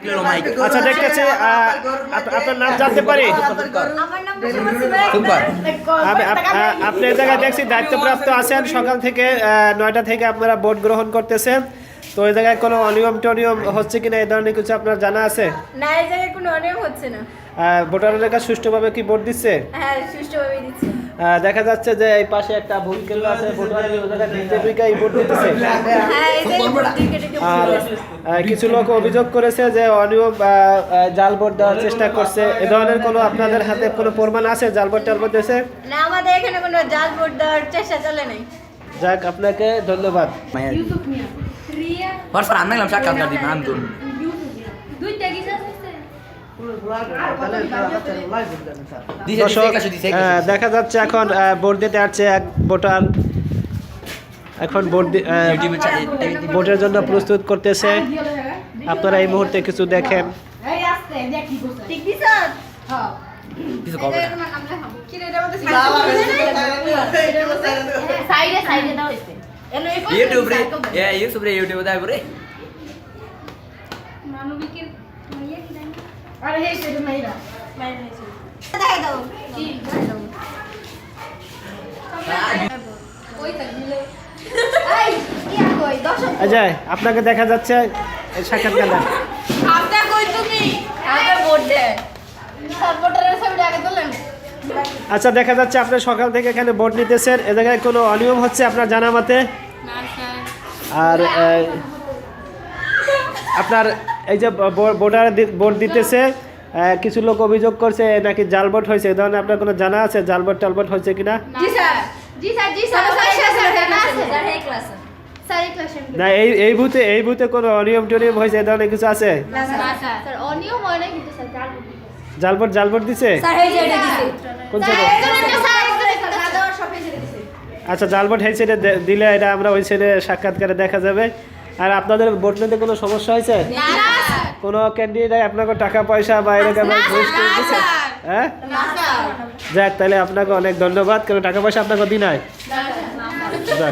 আচ্ছা দেখতেছি আপনার নাম জানতে পারি? আপনি এই জায়গায় দেখছি দায়িত্বপ্রাপ্ত আছেন। সকাল থেকে আহ, নয়টা থেকে আপনারা ভোট গ্রহণ করতেছেন তো ওই জায়গায় কোনো অনিয়ম টনিয়ম হচ্ছে কিনা এই ধরনের কিছু আপনার জানা আছে? না এই জায়গায় কোনো অনিয়ম হচ্ছে না। আহ, ভোটারের কাছে সুষ্ঠুভাবে কি ভোট দিচ্ছে? হ্যাঁ সুষ্ঠুভাবে দিচ্ছে। আহ, দেখা যাচ্ছে যে এই পাশে একটা ভুল আছে ভোটার জায়গায় ভোট দিতেছে। হ্যাঁ এই আর কিছু লোক অভিযোগ করেছে যে অনিয়ম জাল ভোট দেওয়ার চেষ্টা করছে। এ ধরনের কোনো আপনাদের হাতে কোনো প্রমাণ আছে? জাল ভোট টাল ভোট দিয়েছে? না আমাদের এখানে কোনো জাল ভোট দেওয়ার চেষ্টা চলে নাই। যাক আপনাকে ধন্যবাদ। saya. দেখা যাচ্ছে এখন আহ, ভোট দিতে আসছে এক ভোটার এখন ভোট ভোটের জন্য প্রস্তুত করতেছে। আপনারা এই মুহূর্তে কিছু দেখেন। benar. রে মধ্যে সাইডে সাইডে দাও এসে YouTube bre. Ya, YouTube bre YouTube dah bre. আরে হে সেটা নাইরা দেখাই দাও এই ইয়া কই দর্শক অজয় আপনাকে দেখা যাচ্ছে সাক্ষাৎকার দেন। আপনি কই তুমি আগে ভোট দে ভোটারের ছবিটা আগে তোলেন আচ্ছা দেখা যাচ্ছে আপনি সকাল থেকে এখানে ভোট নিতেছেন এ জায়গায় কোনো অনিয়ম হচ্ছে আপনার জানা মতে আর আপনার এই যে ভোটার দি- ভোট দিতেছে কিছু লোক অভিযোগ করছে নাকি জাল ভোট হয়েছে এই ধরনের আপনার কোনো জানা আছে জাল ভোট টাল ভোট হয়েছে কিনা ji sir ji sir ji sir না এই এই বুথে এই বুথে কোনো অনিয়ম টনিয়ম হয়েছে এই ধরনের কিছু আছে? না স্যার স্যার অনিয়ম হয় না কিন্তু স্যার জাল ভোট জাল ভোট জাল ভোট দিছে। কোন আচ্ছা জাল ভোট এই সাইডে দিলে এটা আমরা ওই সাইডে সাক্ষাৎকারে দেখা যাবে। আর আপনাদের ভোট নিতে কোনো সমস্যা হয়েছে? না স্যার কোনো ক্যান্ডিডেট আপনাকে টাকা পয়সা বা এরকম ঘুষ? স্যার। হ্যাঁ? যাক তাহলে আপনাকে অনেক ধন্যবাদ। কোনো টাকা পয়সা আপনাকে দিন নাই না